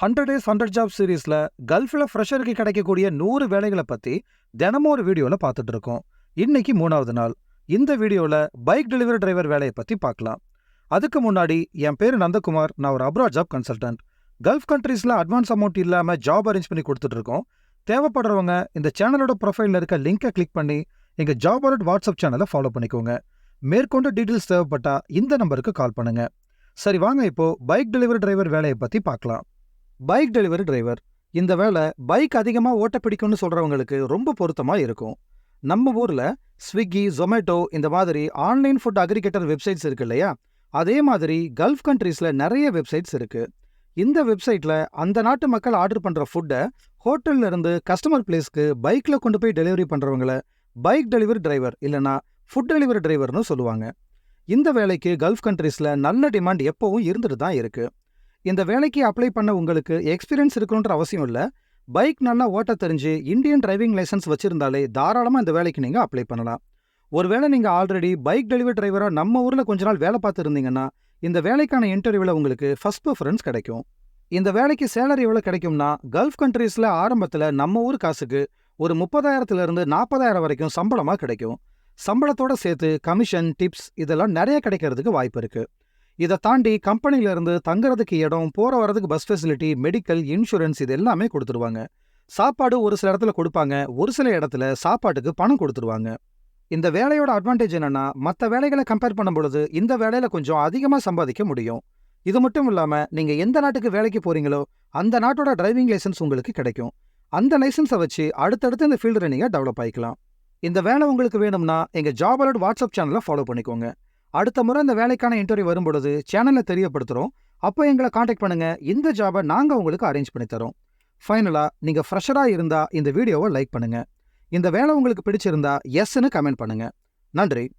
Hundred days hundred job சீரீஸில் கல்ஃபில் ஃப்ரெஷருக்கு கிடைக்கக்கூடிய நூறு வேலைகளை பத்தி தினமும் ஒரு வீடியோவில் பார்த்துட்டு இருக்கோம். இன்னைக்கு மூணாவது நாள். இந்த வீடியோவில் பைக் டெலிவரி டிரைவர் வேலையை பத்தி பார்க்கலாம். அதுக்கு முன்னாடி என் பேர் நந்தகுமார். நான் ஒரு அப்ராட் ஜாப் கன்சல்டன்ட். கல்ஃப் கண்ட்ரீஸில் அட்வான்ஸ் அமௌண்ட் இல்லாம ஜாப் அரேஞ்ச் பண்ணி கொடுத்துட்டு இருக்கோம். தேவைப்படுறவங்க இந்த சேனலோட ப்ரொஃபைல்ல இருக்க லிங்கை கிளிக் பண்ணி எங்க ஜாப் அலர்ட் வாட்ஸ்அப் சேனலை ஃபாலோ பண்ணிக்கோங்க. மேற்கொண்டு டீட்டெயில்ஸ் தேவைப்பட்டா இந்த நம்பருக்கு கால் பண்ணுங்க. சரி வாங்க இப்போ பைக் டெலிவரி டிரைவர் வேலையை பத்தி பார்க்கலாம். Bike delivery driver. இந்த வேலை பைக் அதிகமாக ஓட்ட பிடிக்கும்னு சொல்றவங்களுக்கு ரொம்ப பொருத்தமா இருக்கும். நம்ம ஊர்ல ஸ்விக்கி ஜொமேட்டோ இந்த மாதிரி ஆன்லைன் ஃபுட் அக்ரிகேட்டர் வெப்சைட்ஸ் இருக்கு இல்லையா? அதே மாதிரி கல்ஃப் கண்ட்ரீஸில் நிறைய வெப்சைட்ஸ் இருக்கு. இந்த வெப்சைட்ல அந்த நாட்டு மக்கள் ஆர்டர் பண்ற ஃபுட்டை ஹோட்டல்ல இருந்து கஸ்டமர் பிளேஸ்க்கு பைக்ல கொண்டு போய் டெலிவரி பண்றவங்கள பைக் டெலிவரி டிரைவர் இல்லனா ஃபுட் டெலிவரி டிரைவர்னு சொல்லுவாங்க. இந்த வேலைக்கு கல்ஃப் கண்ட்ரீஸில் நல்ல டிமாண்ட் எப்பவும் இருந்துட்டு தான் இருக்கு. இந்த வேலைக்கு அப்ளை பண்ண உங்களுக்கு எக்ஸ்பீரியன்ஸ் இருக்கணுன்ற அவசியம் இல்லை. பைக் நல்லா ஓட்ட தெரிஞ்சு இந்தியன் டிரைவிங் லைசன்ஸ் வச்சிருந்தாலே தாராளமாக இந்த வேலைக்கு நீங்கள் அப்ளை பண்ணலாம். ஒருவேளை நீங்கள் ஆல்ரெடி பைக் டெலிவரி டிரைவராக நம்ம ஊரில் கொஞ்ச நாள் வேலை பார்த்துருந்தீங்கன்னா இந்த வேலைக்கான இன்டர்வியூவில் உங்களுக்கு ஃபர்ஸ்ட் ப்ரிஃபரன்ஸ் கிடைக்கும். இந்த வேலைக்கு சேலரி எவ்வளோ கிடைக்கும்னா கல்ஃப் கண்ட்ரீஸில் ஆரம்பத்தில் நம்ம ஊர் காசுக்கு ஒரு முப்பதாயிரத்துல இருந்து நாற்பதாயிரம் வரைக்கும் சம்பளமாக கிடைக்கும். சம்பளத்தோட சேர்த்து கமிஷன் டிப்ஸ் இதெல்லாம் நிறைய கிடைக்கிறதுக்கு வாய்ப்பு இருக்குது இதை தாண்டி கம்பெனில இருந்து தங்குறதுக்கு இடம் போற வரதுக்கு பஸ் ஃபெசிலிட்டி மெடிக்கல் இன்சூரன்ஸ் இது எல்லாமே கொடுத்துருவாங்க. சாப்பாடு ஒரு சில இடத்துல கொடுப்பாங்க ஒரு சில இடத்துல சாப்பாட்டுக்கு பணம் கொடுத்துருவாங்க. இந்த வேலையோட அட்வான்டேஜ் என்னன்னா மற்ற வேலைகளை கம்பேர் பண்ணும் பொழுது இந்த வேலையில கொஞ்சம் அதிகமாக சம்பாதிக்க முடியும். இது மட்டும் இல்லாம நீங்க எந்த நாட்டுக்கு வேலைக்கு போறீங்களோ அந்த நாட்டோட டிரைவிங் லைசன்ஸ் உங்களுக்கு கிடைக்கும். அந்த லைசன்ஸை வச்சு அடுத்தடுத்து இந்த ஃபீல்டில் நீங்கள் டெவலப் ஆகிக்கலாம் இந்த வேலை உங்களுக்கு வேணும்னா எங்க ஜாப் அலர்ட் வாட்ஸ்அப் சேனலை ஃபாலோ பண்ணிக்கோங்க. அடுத்த முறை இந்த வேலைக்கான இன்டர்வியூ வரும்பொழுது சேனலில் தெரியப்படுத்துறோம். அப்போ எங்களை காண்டாக்ட் பண்ணுங்க. இந்த ஜாபை நாங்க உங்களுக்கு அரேஞ்ச் பண்ணி தரோம். ஃபைனலா நீங்க ஃப்ரெஷராக இருந்தா இந்த வீடியோவை லைக் பண்ணுங்க. இந்த வேலை உங்களுக்கு பிடிச்சிருந்தா எஸ்ன்னு கமெண்ட் பண்ணுங்க. நன்றி.